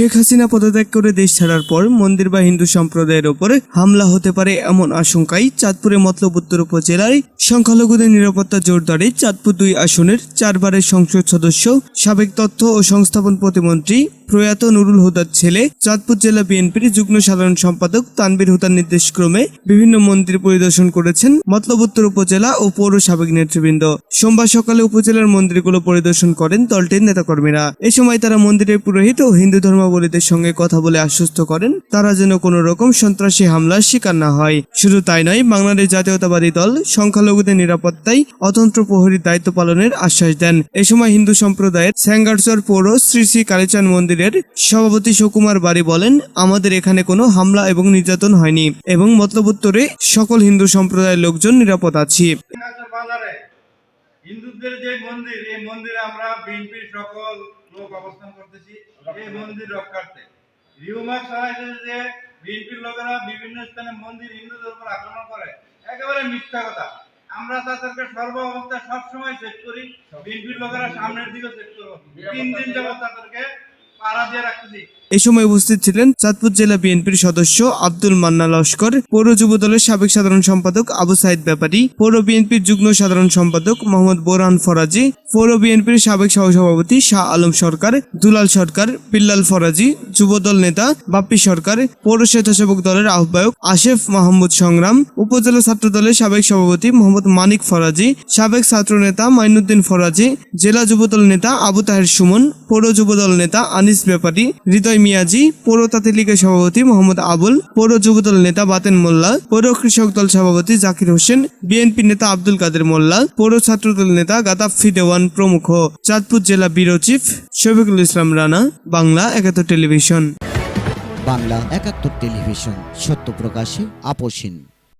শেখ হাসিনা পদত্যাগ করে দেশ ছাড়ার পর মন্দির বা হিন্দু সম্প্রদায়ের ওপর হামলা হতে পারে এমন আশঙ্কায় চাঁদপুরে মতলব উত্তর উপজেলায় সংখ্যালঘুদের নিরাপত্তা জোরদারে চাঁদপুর দুই আসনের চারবারের সংসদ সদস্য, সাবেক তথ্য ও সংস্থাপন প্রতিমন্ত্রী প্রয়াত নুরুল হুদার ছেলে চাঁদপুর জেলা বিএনপির যুগ্ম সাধারণ সম্পাদক তানবির হুদার নির্দেশক্রমে বিভিন্ন মন্দির পরিদর্শন করেছেন মতলব উত্তর উপজেলা ও পৌর সাবেক নেতৃবৃন্দ। সোমবার সকালে উপজেলার মন্দিরগুলো পরিদর্শন করেন দলটির নেতাকর্মীরা। এ সময় তারা মন্দিরের পুরোহিত ও হিন্দু ধর্মাবলীদের সঙ্গে কথা বলে আশ্বস্ত করেন, তারা যেন কোনো রকম সন্ত্রাসী হামলার শিকার না হয়। শুধু তাই নয়, বাংলাদেশ জাতীয়তাবাদী দল সংখ্যালঘুদের নিরাপত্তায় অতন্ত্র প্রহরীর দায়িত্ব পালনের আশ্বাস দেন। এ সময় হিন্দু সম্প্রদায়ের স্যাঙ্গারচর পৌর শ্রী শ্রী কালীচাঁদ মন্দিরের সভাপতি সুকুমার বাড়ি বলেন, আমাদের এখানে কোনো হামলা এবং নির্যাতন হয়নি এবং মতলব উত্তরে সকল হিন্দু সম্প্রদায়ের লোকজন নিরাপদ আছি। হিন্দুদের যে মন্দির, এই মন্দিরে আমরা বিএনপির সকল লোক অবস্থান করতেছি, এই মন্দির রক্ষার্থে। যে বিএনপির লোকেরা বিভিন্ন স্থানে মন্দির হিন্দুদের উপর আক্রমণ করে, একেবারে মিথ্যা কথা। আমরা তাদেরকে সর্ব অবস্থায় সবসময় চেক করি, বিএনপির লোকেরা সামনের দিকে করব। তিন দিন তাদেরকে Parada de Aracudi. এ সময় উপস্থিত ছিলেন চাঁদপুর জেলা বিএনপির সদস্য আব্দুল মান্না লস্কর, পৌর যুব দলের সাবেক সাধারণ সম্পাদক আবু সাইদ ব্যাপারী, পৌর বিএনপির যুগ্ম সাধারণ সম্পাদক মোহাম্মদ বোরহান ফরাজি, পৌর বিএনপির সাবেক সহসভাপতি শাহ আলম সরকার, দুলাল সরকার, বিল্লাল ফরাজি যুবদল নেতা বাপ্পি সরকার, পৌর স্বেচ্ছাসেবক দলের আহ্বায়ক আশেফ মাহমুদ সংগ্রাম, উপজেলা ছাত্র দলের সাবেক সভাপতি মোহাম্মদ মানিক ফরাজি, সাবেক ছাত্র নেতা মাইনুদ্দিন ফরাজি, জেলা যুবদল নেতা আবু তাহের সুমন, পৌর যুবদল নেতা আনিস ব্যাপারী, হৃদয় মিয়াজি, পৌর তাঁতিলীগের সভাপতি মোহাম্মদ আবুল, পৌর যুবদল নেতা বাতেন মোল্লা, পৌর কৃষক দল সভাপতি জাকির হোসেন, বিএনপি নেতা আব্দুল কাদের মোল্লা, পৌর ছাত্রদল নেতা গাদাফি ফিদেওয়ান প্রমুখ। চাঁদপুর জেলা bureau chief Shafiqul Islam Rana, Bangla Ekattor television. Bangla একাত্তর টেলিভিশন, সত্য প্রকাশে আপোষহীন